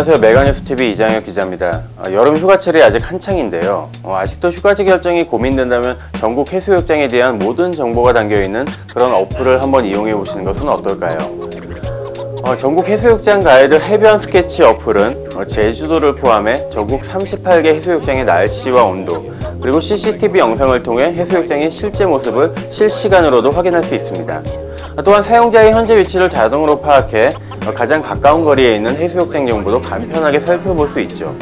안녕하세요. 메가뉴스TV 이장혁 기자입니다. 어, 여름 휴가철이 아직 한창인데요. 어, 아직도 휴가지 결정이 고민된다면 전국 해수욕장에 대한 모든 정보가 담겨 있는 그런 어플을 한번 이용해 보시는 것은 어떨까요? 어, 전국 해수욕장 가이드 해변 스케치 어플은 어, 제주도를 포함해 전국 38개 해수욕장의 날씨와 온도 그리고 CCTV 영상을 통해 해수욕장의 실제 모습을 실시간으로도 확인할 수 있습니다. 어, 또한 사용자의 현재 위치를 자동으로 파악해 어, 가장 가까운 거리에 있는 해수욕장 정보도 간편하게 살펴볼 수 있죠.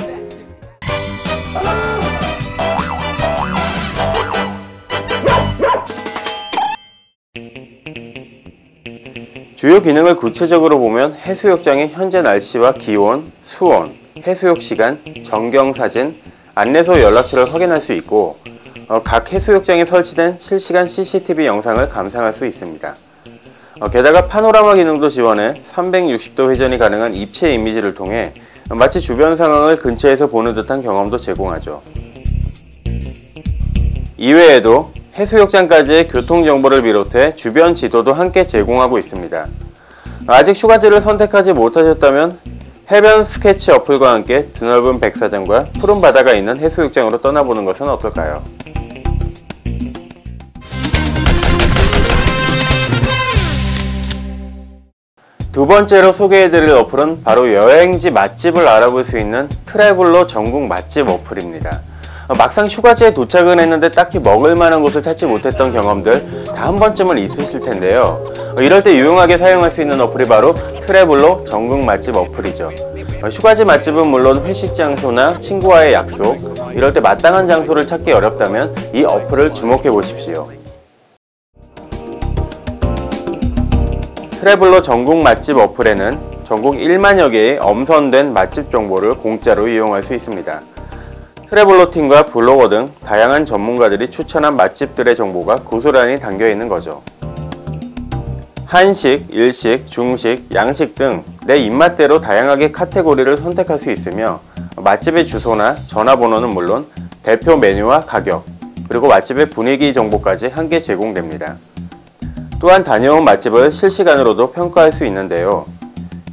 주요 기능을 구체적으로 보면 해수욕장의 현재 날씨와 기온, 수온, 해수욕 시간, 전경 사진, 안내소 연락처를 확인할 수 있고 어, 각 해수욕장에 설치된 실시간 CCTV 영상을 감상할 수 있습니다. 어, 게다가 파노라마 기능도 지원해 360도 회전이 가능한 입체 이미지를 통해 마치 주변 상황을 근처에서 보는 듯한 경험도 제공하죠. 이외에도 해수욕장까지의 교통정보를 비롯해 주변 지도도 함께 제공하고 있습니다. 아직 휴가지를 선택하지 못하셨다면 해변 스케치 어플과 함께 드넓은 백사장과 푸른 바다가 있는 해수욕장으로 떠나보는 것은 어떨까요? 두 번째로 소개해드릴 어플은 바로 여행지 맛집을 알아볼 수 있는 트래블러 전국 맛집 어플입니다. 어, 막상 휴가지에 도착은 했는데 딱히 먹을 만한 곳을 찾지 못했던 경험들 다 한 번쯤은 있으실 텐데요. 어, 이럴 때 유용하게 사용할 수 있는 어플이 바로 트래블러 전국 맛집 어플이죠. 어, 휴가지 맛집은 물론 회식 장소나 친구와의 약속, 이럴 때 마땅한 장소를 찾기 어렵다면 이 어플을 주목해 보십시오. 트래블러 전국 맛집 어플에는 전국 1만여 개의 엄선된 맛집 정보를 공짜로 이용할 수 있습니다. 트래블러 팀과 블로거 등 다양한 전문가들이 추천한 맛집들의 정보가 고스란히 담겨 있는 거죠. 한식, 일식, 중식, 양식 등 내 입맛대로 다양하게 카테고리를 선택할 수 있으며 맛집의 주소나 전화번호는 물론 대표 메뉴와 가격, 그리고 맛집의 분위기 정보까지 함께 제공됩니다. 또한 다녀온 맛집을 실시간으로도 평가할 수 있는데요.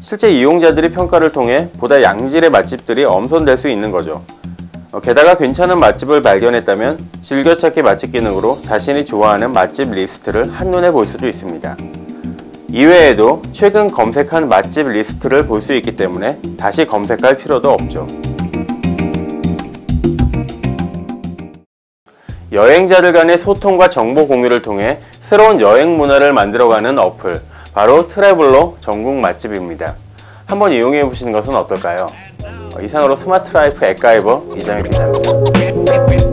실제 이용자들이 평가를 통해 보다 양질의 맛집들이 엄선될 수 있는 거죠. 어, 게다가 괜찮은 맛집을 발견했다면 즐겨찾기 맛집 기능으로 자신이 좋아하는 맛집 리스트를 한눈에 볼 수도 있습니다. 이외에도 최근 검색한 맛집 리스트를 볼 수 있기 때문에 다시 검색할 필요도 없죠. 여행자들 간의 소통과 정보 공유를 통해 새로운 여행 문화를 만들어가는 어플, 바로 트래블러 전국 맛집입니다. 한번 이용해 보시는 것은 어떨까요? 이상으로 스마트 라이프 엑가이버 이장혁 기자입니다.